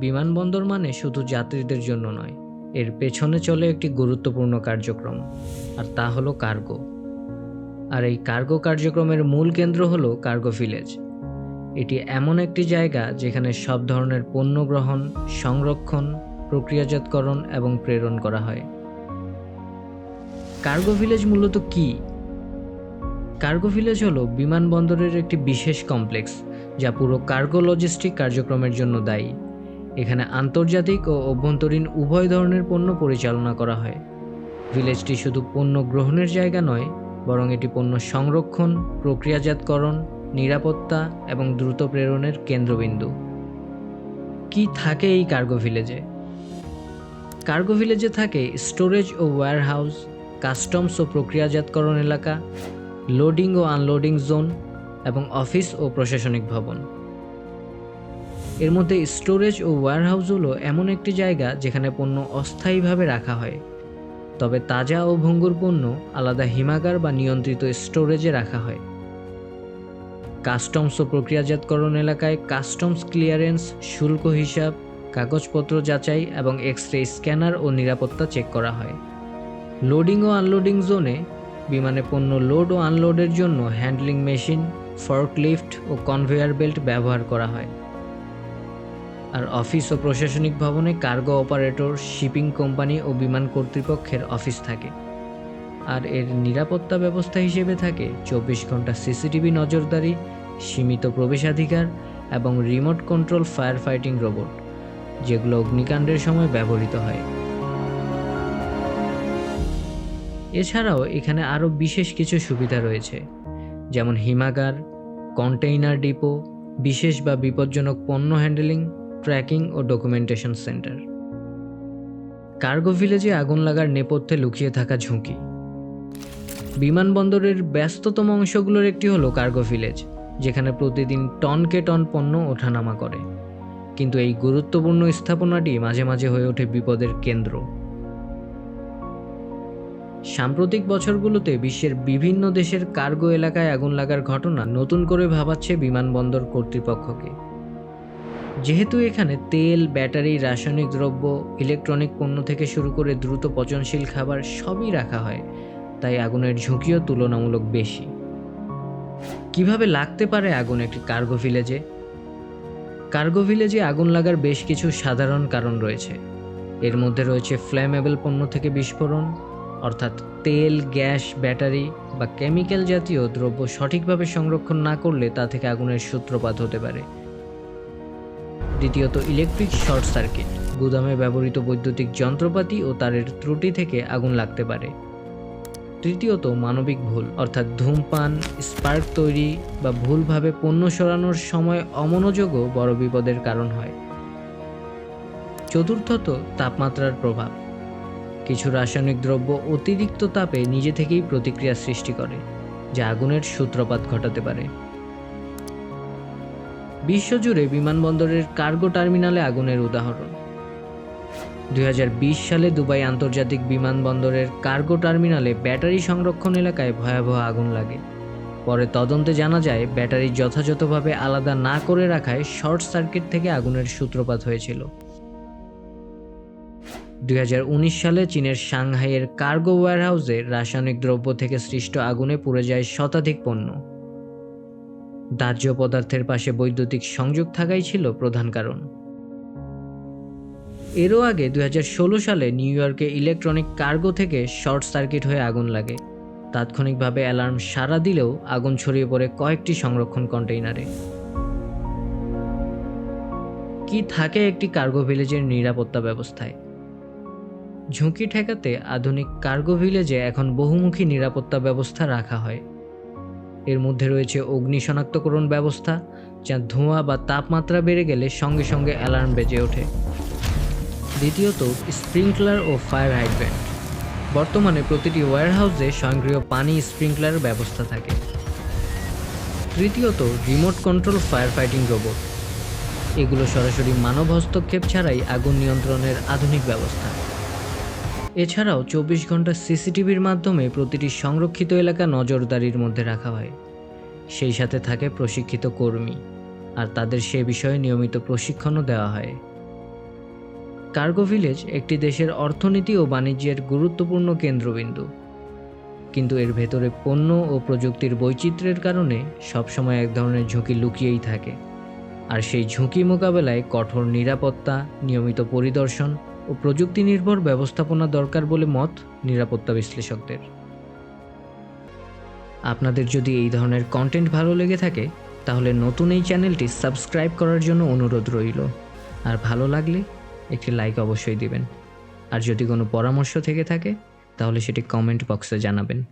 বিমানবন্দর মানে শুধু যাত্রীদের জন্য নয়, এর পেছনে চলে একটি গুরুত্বপূর্ণ কার্যক্রম, আর তা হলো কার্গো। আর এই কার্গো কার্যক্রমের মূল কেন্দ্র হলো কার্গো ভিলেজ। এটি এমন একটি জায়গা যেখানে সব ধরনের পণ্য গ্রহণ, সংরক্ষণ, প্রক্রিয়াজাতকরণ এবং প্রেরণ করা হয়। কার্গো ভিলেজ মূলত কি? কার্গো ভিলেজ হলো বিমানবন্দরের একটি বিশেষ কমপ্লেক্স, যা পুরো কার্গো লজিস্টিক কার্যক্রমের জন্য দায়ী। এখানে আন্তর্জাতিক ও অভ্যন্তরীণ উভয় ধরনের পণ্য পরিচালনা করা হয়। ভিলেজটি শুধু পণ্য গ্রহণের জায়গা নয়, বরং এটি পণ্য সংরক্ষণ, প্রক্রিয়াজাতকরণ, নিরাপত্তা এবং দ্রুত প্রেরণের কেন্দ্রবিন্দু। কি থাকে এই কার্গো ভিলেজে? কার্গো ভিলেজে থাকে স্টোরেজ ও ওয়্যারহাউস, কাস্টমস ও প্রক্রিয়াজাতকরণ এলাকা, লোডিং ও আনলোডিং জোন এবং অফিস ও প্রশাসনিক ভবন। এর মধ্যে স্টোরেজ ও ওয়্যারহাউস হলো এমন একটি জায়গা যেখানে পণ্য অস্থায়ীভাবে রাখা হয়। তবে তাজা ও ভঙ্গুর পণ্য আলাদা হিমাগার বা নিয়ন্ত্রিত স্টোরেজে রাখা হয়। কাস্টমস ও প্রক্রিয়াজাতকরণ এলাকায় কাস্টমস ক্লিয়ারেন্স, শুল্ক হিসাব, কাগজপত্র যাচাই এবং এক্স রে স্ক্যানার ও নিরাপত্তা চেক করা হয়। লোডিং ও আনলোডিং জোনে বিমানে পণ্য লোড ও আনলোডের জন্য হ্যান্ডলিং মেশিন, ফর্কলিফট ও কনভেয়ার বেল্ট ব্যবহার করা হয়। আর অফিস ও প্রশাসনিক ভবনে কার্গো অপারেটর, শিপিং কোম্পানি ও বিমান কর্তৃপক্ষের অফিস থাকে। আর এর নিরাপত্তা ব্যবস্থা হিসেবে থাকে চব্বিশ ঘণ্টা সিসিটিভি নজরদারি, সীমিত প্রবেশাধিকার এবং remote control fire fighting robot, যেগুলো অগ্নিকাণ্ডের সময় ব্যবহৃত হয়। এছাড়াও এখানে আরও বিশেষ কিছু সুবিধা রয়েছে, যেমন হিমাগার, কন্টেইনার ডিপো, বিশেষ বা বিপজ্জনক পণ্য হ্যান্ডেলিং ট্র্যাকিং ও ডকুমেন্টেশন সেন্টার। কার্গো ভিলেজে আগুন লাগার নেপথ্যে লুকিয়ে থাকা ঝুঁকি। বিমানবন্দরের ব্যস্ততম অংশগুলোর একটি হলো কার্গো ভিলেজ, যেখানে প্রতিদিন টনকে টন পণ্য ওঠানামা করে। কিন্তু এই গুরুত্বপূর্ণ স্থাপনাটি মাঝে মাঝে হয়ে ওঠে বিপদের কেন্দ্র। সাম্প্রতিক বছরগুলোতে বিশ্বের বিভিন্ন দেশের কার্গো এলাকায় আগুন লাগার ঘটনা নতুন করে ভাবাচ্ছে বিমানবন্দর কর্তৃপক্ষকে। যেহেতু এখানে তেল, ব্যাটারি, রাসায়নিক দ্রব্য, ইলেকট্রনিক পণ্য থেকে শুরু করে দ্রুত পচনশীল খাবার সবই রাখা হয়, তাই আগুনের ঝুঁকিও তুলনামূলক বেশি। কীভাবে লাগতে পারে আগুন একটি কার্গো ভিলেজে? কার্গো ভিলেজে আগুন লাগার বেশ কিছু সাধারণ কারণ রয়েছে। এর মধ্যে রয়েছে ফ্ল্যামেবল পণ্য থেকে বিস্ফোরণ, অর্থাৎ তেল, গ্যাস, ব্যাটারি বা কেমিক্যাল জাতীয় দ্রব্য সঠিকভাবে সংরক্ষণ না করলে তা থেকে আগুনের সূত্রপাত হতে পারে। দ্বিতীয়ত ইলেকট্রিক শর্ট সার্কিট গুদামে ব্যবহৃত বৈদ্যুতিক যন্ত্রপাতি ও তারের ত্রুটি থেকে আগুন লাগতে পারে। তৃতীয়ত মানবিক ভুল, অর্থাৎ ধূমপান স্পার্ক তৈরি বা ভুলভাবে পণ্য সরানোর সময় অমনোযোগও বড় বিপদের কারণ হয়। চতুর্থত তাপমাত্রার প্রভাব, কিছু রাসায়নিক দ্রব্য অতিরিক্ত তাপে নিজে থেকেই প্রতিক্রিয়া সৃষ্টি করে, যা আগুনের সূত্রপাত ঘটাতে পারে। বিশ্বজুড়ে বিমানবন্দরের কার্গো টার্মিনালে আগুনের উদাহরণ। দুই হাজার বিশ সালে দুবাই আন্তর্জাতিক বিমানবন্দরের কার্গো টার্মিনালে ব্যাটারি সংরক্ষণ এলাকায় ভয়াবহ আগুন লাগে। পরে তদন্তে জানা যায়, ব্যাটারি যথাযথভাবে আলাদা না করে রাখায় শর্ট সার্কিট থেকে আগুনের সূত্রপাত হয়েছিল। দুই হাজার উনিশ সালে চীনের সাংহাইয়ের কার্গো ওয়্যারহাউসে রাসায়নিক দ্রব্য থেকে সৃষ্ট আগুনে পুড়ে যায় শতাধিক পণ্য। দাহ্য পদার্থের পাশে বৈদ্যুতিক সংযোগ থাকাই ছিল প্রধান কারণ। এরও আগে দুই হাজার ষোলো সালে নিউ ইয়র্কে ইলেকট্রনিক কার্গো থেকে শর্ট সার্কিট হয়ে আগুন লাগে। তাৎক্ষণিকভাবে অ্যালার্ম সাড়া দিলেও আগুন ছড়িয়ে পড়ে কয়েকটি সংরক্ষণ কন্টেইনারে। কি থাকে একটি কার্গো ভিলেজের নিরাপত্তা ব্যবস্থায়? ঝুঁকি ঠেকাতে আধুনিক কার্গো ভিলেজে এখন বহুমুখী নিরাপত্তা ব্যবস্থা রাখা হয়। এর মধ্যে রয়েছে অগ্নি শনাক্তকরণ ব্যবস্থা, যা ধোঁয়া বা তাপমাত্রা বেড়ে গেলে সঙ্গে সঙ্গে অ্যালার্ম বেজে ওঠে। দ্বিতীয়ত, স্প্রিংকলার ও ফায়ার হাইড্রেন্ট বর্তমানে প্রতিটি ওয়্যারহাউসে স্বয়ংক্রিয় পানি স্প্রিংকলার ব্যবস্থা থাকে। তৃতীয়ত, remote control fire fighting robot. এগুলো সরাসরি মানব হস্তক্ষেপ ছাড়াই আগুন নিয়ন্ত্রণের আধুনিক ব্যবস্থা। এছাড়াও চব্বিশ ঘণ্টা সিসিটিভির মাধ্যমে প্রতিটি সংরক্ষিত এলাকা নজরদারির মধ্যে রাখা হয়। সেই সাথে থাকে প্রশিক্ষিত কর্মী, আর তাদের সে বিষয়ে নিয়মিত প্রশিক্ষণও দেওয়া হয়। কার্গো ভিলেজ একটি দেশের অর্থনীতি ও বাণিজ্যের গুরুত্বপূর্ণ কেন্দ্রবিন্দু। কিন্তু এর ভেতরে পণ্য ও প্রযুক্তির বৈচিত্র্যের কারণে সবসময় এক ধরনের ঝুঁকি লুকিয়েই থাকে। আর সেই ঝুঁকি মোকাবেলায় কঠোর নিরাপত্তা, নিয়মিত পরিদর্শন ও প্রযুক্তি নির্ভর ব্যবস্থাপনা দরকার বলে মত নিরাপত্তা বিশ্লেষকদের। আপনাদের যদি এই ধরনের কন্টেন্ট ভালো লেগে থাকে, তাহলে নতুন এই চ্যানেলটি সাবস্ক্রাইব করার জন্য অনুরোধ রইল। আর ভালো লাগলে একটি লাইক অবশ্যই দিবেন। আর যদি কোনো পরামর্শ থেকে থাকে, তাহলে সেটি কমেন্ট বক্সে জানাবেন।